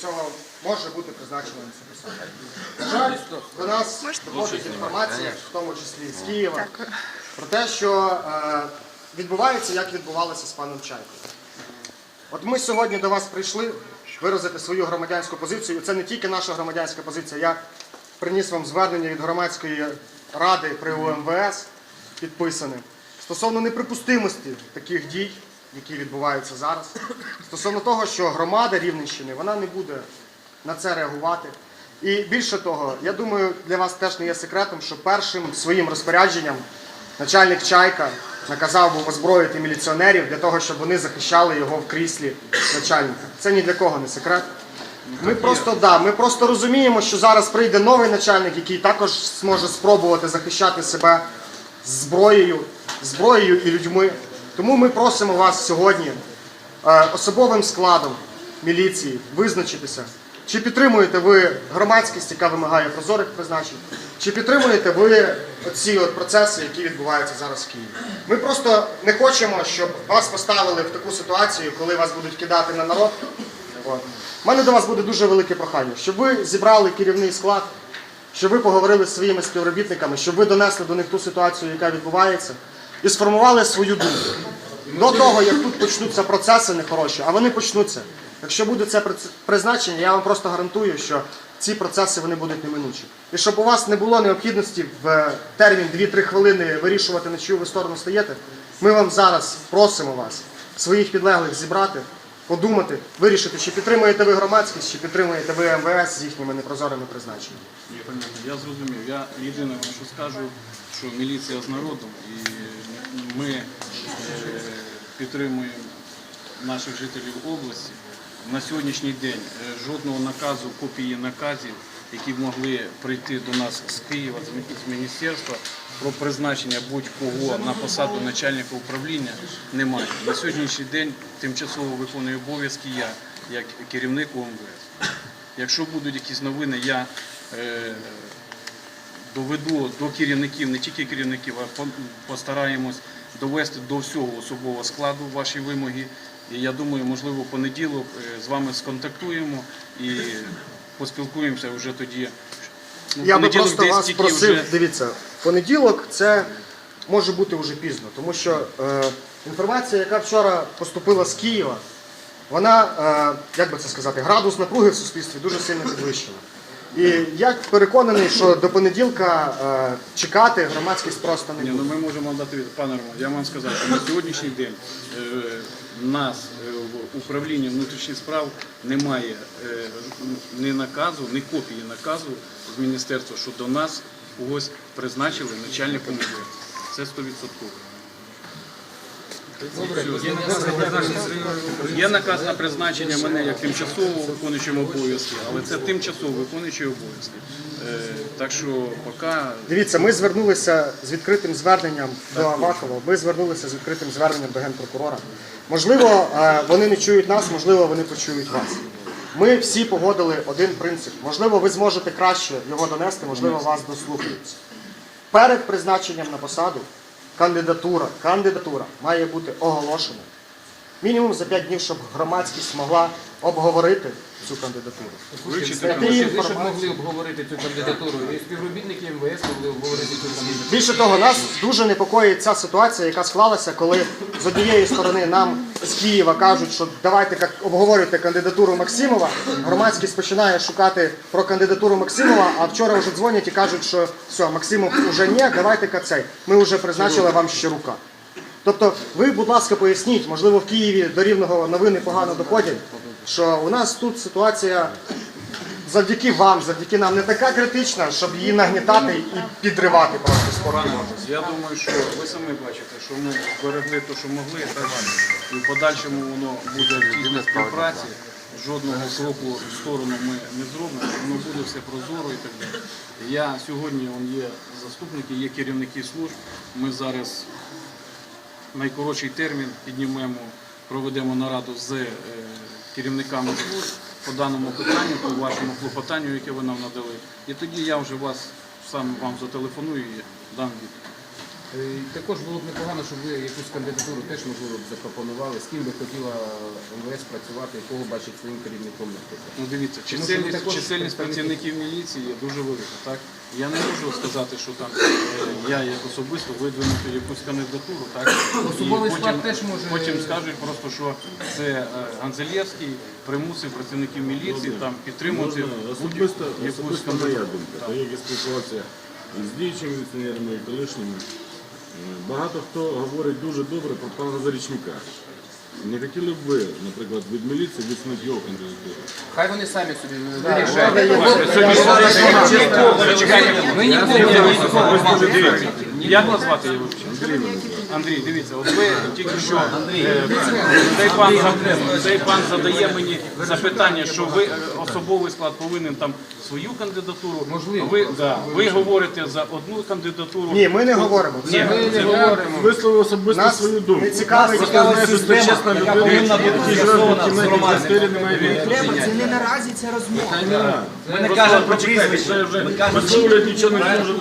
цього може бути призначено на цю. На жаль, до нас доходить інформація, в тому числі з Києва, про те, що е, відбувається, як відбувалося з паном Чайкою. От ми сьогодні до вас прийшли виразити свою громадянську позицію. І це не тільки наша громадянська позиція. Я приніс вам звернення від громадської ради при УМВС, підписане, стосовно неприпустимості таких дій, які відбуваються зараз, стосовно того, що громада Рівненщини вона не буде на це реагувати. І більше того, я думаю, для вас теж не є секретом, що першим своїм розпорядженням начальник Чайка наказав був озброїти міліціонерів для того, щоб вони захищали його в кріслі начальника. Це ні для кого не секрет. Ми просто, да, ми просто розуміємо, що зараз прийде новий начальник, який також зможе спробувати захищати себе зброєю, зброєю і людьми. Тому ми просимо вас сьогодні е, особовим складом міліції визначитися, чи підтримуєте ви громадськість, яка вимагає прозорих призначень, чи підтримуєте ви оці от процеси, які відбуваються зараз в Києві. Ми просто не хочемо, щоб вас поставили в таку ситуацію, коли вас будуть кидати на народ. У мене до вас буде дуже велике прохання, щоб ви зібрали керівний склад, щоб ви поговорили з своїми співробітниками, щоб ви донесли до них ту ситуацію, яка відбувається, і сформували свою думку. До того, як тут почнуться процеси нехороші, а вони почнуться. Якщо буде це призначення, я вам просто гарантую, що ці процеси вони будуть неминучі. І щоб у вас не було необхідності в е, термін 2-3 хвилини вирішувати, на чию ви сторону стаєте, ми вам зараз просимо вас, своїх підлеглих зібрати, подумати, вирішити, чи підтримуєте ви громадськість, чи підтримуєте ви МВС з їхніми непрозорими призначеннями. Я зрозумів. Я єдине, що скажу, що міліція з народом, і ми е, підтримуємо наших жителів області. На сьогоднішній день е, жодного наказу, копії наказів, які могли прийти до нас з Києва, з міністерства про призначення будь-кого на посаду начальника управління немає. На сьогоднішній день тимчасово виконує обов'язки я, як керівник ОМВС. Якщо будуть якісь новини, я е, доведу до керівників, не тільки керівників, а постараємось довести до всього особового складу ваші вимоги. І я думаю, можливо, в понеділок е, з вами сконтактуємо і поспілкуємося вже тоді. Ну, Я би просто вас просив, вже- дивіться, в понеділок це може бути вже пізно, тому що е, інформація, яка вчора поступила з Києва, вона, е, як би це сказати, градус напруги в суспільстві дуже сильно підвищена. І я переконаний, що до понеділка е, чекати громадськість просто не Ні, буде. ну ми можемо дати від пане Роман. Я вам сказав, що на сьогоднішній день е, нас е, в управлінні внутрішніх справ немає е, ні наказу, ні копії наказу з міністерства, що до нас когось призначили начальником. Це 100%. Є наказ на призначення мене як тимчасово виконуючим обов'язки, але це тимчасово виконуючий обов'язки. Е, Так що поки Дивіться, ми звернулися з відкритим зверненням до Авакова, ми звернулися з відкритим зверненням до генпрокурора. Можливо, е, вони не чують нас, можливо, вони почують вас. Ми всі погодили один принцип. Можливо, ви зможете краще його донести, можливо, вас дослухаються. Перед призначенням на посаду кандидатура, кандидатура має бути оголошена. Мінімум за 5 днів, щоб громадськість могла обговорити цю кандидатуру. Ви щоб могли обговорити цю кандидатуру, і співробітники МВС могли обговорити цю кандидатуру. Більше того, нас дуже непокоїть ця ситуація, яка склалася, коли з однієї сторони нам з Києва кажуть, що давайте як обговорюйте кандидатуру Максимова. Громадськість починає шукати про кандидатуру Максимова, а вчора вже дзвонять і кажуть, що все, Максимов вже ні, давайте кацей. Ми вже призначили вам Щирука. Тобто, ви, будь ласка, поясніть, можливо, в Києві до рівного новини погано доходять, що у нас тут ситуація завдяки вам, завдяки нам не така критична, щоб її нагнітати і підривати просто спортивно. Я думаю, що ви самі бачите, що ми зберегли те, що могли, так і в подальшому воно буде в тісній співпраці. Жодного кроку в сторону ми не зробимо, воно буде все прозоро і так далі. Я сьогодні он є заступники, є керівники служб. Ми зараз найкоротший термін піднімемо, проведемо нараду з е, керівниками служб по даному питанню, по вашому клопотанню, яке ви нам надали. І тоді я вже вас сам вам зателефоную і дам відповідь. Е, Також було б непогано, щоб ви якусь кандидатуру теж можливо б запропонували, з ким би хотіла МВС працювати, кого бачить своїм керівником, наприклад. Ну дивіться, Тому що ви чисельність, також чисельність представники. працівників міліції є дуже велика. Так? Я не можу сказати, що там е, я як особисто видвинути якусь кандидатуру. Так? Особовий І склад теж може- Потім скажуть просто, що це е, Ганзелєвський примусив працівників міліції там підтримувати Можна особисто, якусь особисто моя кандидатуру. думка. Так як я спілкувався і з діючими міліціонерами, і колишніми, багато хто говорить дуже добре про пана Зарічника. Не хотіли б ви, наприклад, від міліції відсунути його кандидатуру? Хай вони самі собі вирішають. Ми нікому Як вас звати, вибачаю? Андрій, дивіться, от ви тільки що е, цей пан, за- цей пан задає мені запитання, що ви е, особовий склад повинен там свою кандидатуру. Можливо. Ви, да, ви говорите за одну кандидатуру. Ні, ми не говоримо. Ні, Це- Ми не говоримо. Висловив особисто Нас свою думку. не цікавить Просто знаю, що це чесна людина, який живе в кімнаті в квартирі, немає відповіді. Це не наразі ця розмова. Ми не кажемо про прізвище. це вже висловлювати нічого не може.